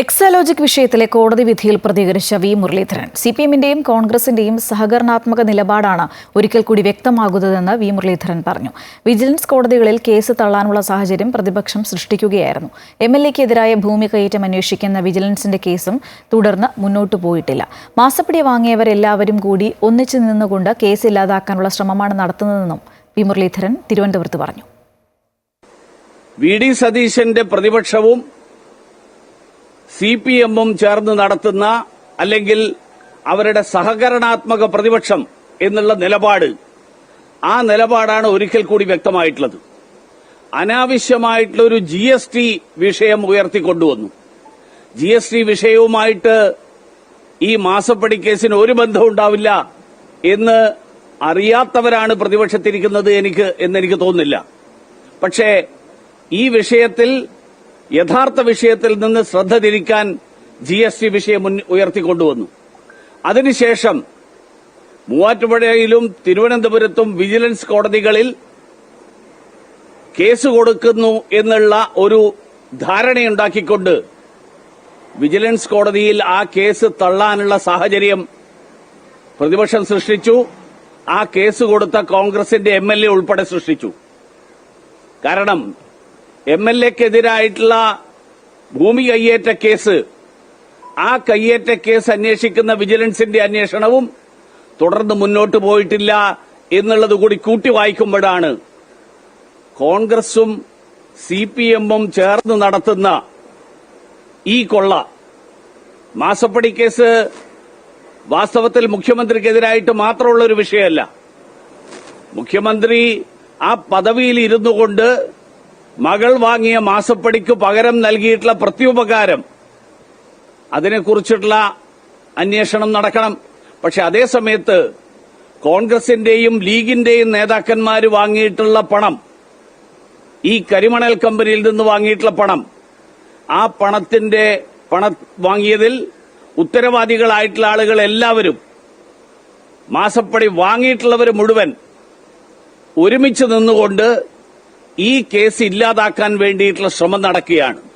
എക്സാലോജിക് വിഷയത്തിലെ കോടതി വിധിയിൽ പ്രതികരിച്ച വി മുരളീധരൻ. സി പി എമ്മിന്റെയും കോൺഗ്രസിന്റെയും സഹകരണാത്മക നിലപാടാണ് ഒരിക്കൽ കൂടി വ്യക്തമാകുന്നതെന്ന് വി മുരളീധരൻ പറഞ്ഞു. വിജിലൻസ് കോടതികളിൽ കേസ് തള്ളാനുള്ള സാഹചര്യം പ്രതിപക്ഷം സൃഷ്ടിക്കുകയായിരുന്നു. എം എൽ എക്കെതിരായ ഭൂമി കയറ്റം അന്വേഷിക്കുന്ന വിജിലൻസിന്റെ കേസും തുടർന്ന് മുന്നോട്ടു പോയിട്ടില്ല. മാസപ്പടി വാങ്ങിയവരെല്ലാവരും കൂടി ഒന്നിച്ചു നിന്നുകൊണ്ട് കേസ് ഇല്ലാതാക്കാനുള്ള ശ്രമമാണ് നടത്തുന്നതെന്നും വി മുരളീധരൻ തിരുവനന്തപുരത്ത് പറഞ്ഞു. വി ഡി സതീശന്റെ പ്രതിപക്ഷവും സി പി എമ്മും ചേർന്ന് നടത്തുന്ന അല്ലെങ്കിൽ അവരുടെ സഹകരണാത്മക പ്രതിപക്ഷം എന്നുള്ള നിലപാട് ആ നിലപാടാണ് ഒരിക്കൽ കൂടി വ്യക്തമായിട്ടുള്ളത്. അനാവശ്യമായിട്ടുള്ള ഒരു ജി എസ് ടി വിഷയം ഉയർത്തിക്കൊണ്ടുവന്നു. ജി എസ് ടി വിഷയവുമായിട്ട് ഈ മാസപ്പടി കേസിന് ഒരു ബന്ധവും ഉണ്ടാവില്ല എന്ന് അറിയാത്തവരാണ് പ്രതിപക്ഷത്തിരിക്കുന്നത് എനിക്ക് എന്നെനിക്ക് തോന്നുന്നില്ല. പക്ഷേ ഈ വിഷയത്തിൽ യഥാർത്ഥ വിഷയത്തിൽ നിന്ന് ശ്രദ്ധ തിരിക്കാൻ ജി എസ് ടി വിഷയം ഉയർത്തിക്കൊണ്ടുവന്നു. അതിനുശേഷം മൂവാറ്റുപുഴയിലും തിരുവനന്തപുരത്തും വിജിലൻസ് കോടതികളിൽ കേസ് കൊടുക്കുന്നു എന്നുള്ള ഒരു ധാരണയുണ്ടാക്കിക്കൊണ്ട് വിജിലൻസ് കോടതിയിൽ ആ കേസ് തള്ളാനുള്ള സാഹചര്യം പ്രതിപക്ഷം സൃഷ്ടിച്ചു. ആ കേസ് കൊടുത്ത കോൺഗ്രസിന്റെ എം ഉൾപ്പെടെ സൃഷ്ടിച്ചു. കാരണം എം എൽ എക്കെതിരായിട്ടുള്ള ഭൂമി കയ്യേറ്റ കേസ് ആ കയ്യേറ്റ കേസ് അന്വേഷിക്കുന്ന വിജിലൻസിന്റെ അന്വേഷണവും തുടർന്ന് മുന്നോട്ട് പോയിട്ടില്ല എന്നുള്ളത് കൂടി കൂട്ടി വായിക്കുമ്പോഴാണ് കോൺഗ്രസും സി പി എമ്മും ചേർന്ന് നടത്തുന്ന ഈ കൊള്ള. മാസപ്പടി കേസ് വാസ്തവത്തിൽ മുഖ്യമന്ത്രിക്കെതിരായിട്ട് മാത്രമുള്ള ഒരു വിഷയമല്ല. മുഖ്യമന്ത്രി ആ പദവിയിൽ ഇരുന്നു കൊണ്ട് മകൾ വാങ്ങിയ മാസപ്പടിക്ക് പകരം നൽകിയിട്ടുള്ള പ്രത്യുപകാരം. അതിനെക്കുറിച്ചിട്ടുള്ള അന്വേഷണം നടക്കണം. പക്ഷെ അതേ സമയത്ത് കോൺഗ്രസിന്റെയും ലീഗിന്റെയും നേതാക്കന്മാർ വാങ്ങിയിട്ടുള്ള പണം ഈ കരിമണൽ കമ്പനിയിൽ നിന്ന് വാങ്ങിയിട്ടുള്ള പണം ആ പണത്തിന്റെ പണ വാങ്ങിയതിൽ ഉത്തരവാദികളായിട്ടുള്ള ആളുകൾ എല്ലാവരും മാസപ്പടി വാങ്ങിയിട്ടുള്ളവർ മുഴുവൻ ഒരുമിച്ച് നിന്നുകൊണ്ട് ഈ കേസ് ഇല്ലാതാക്കാൻ വേണ്ടിയിട്ടുള്ള ശ്രമം നടക്കുകയാണ്.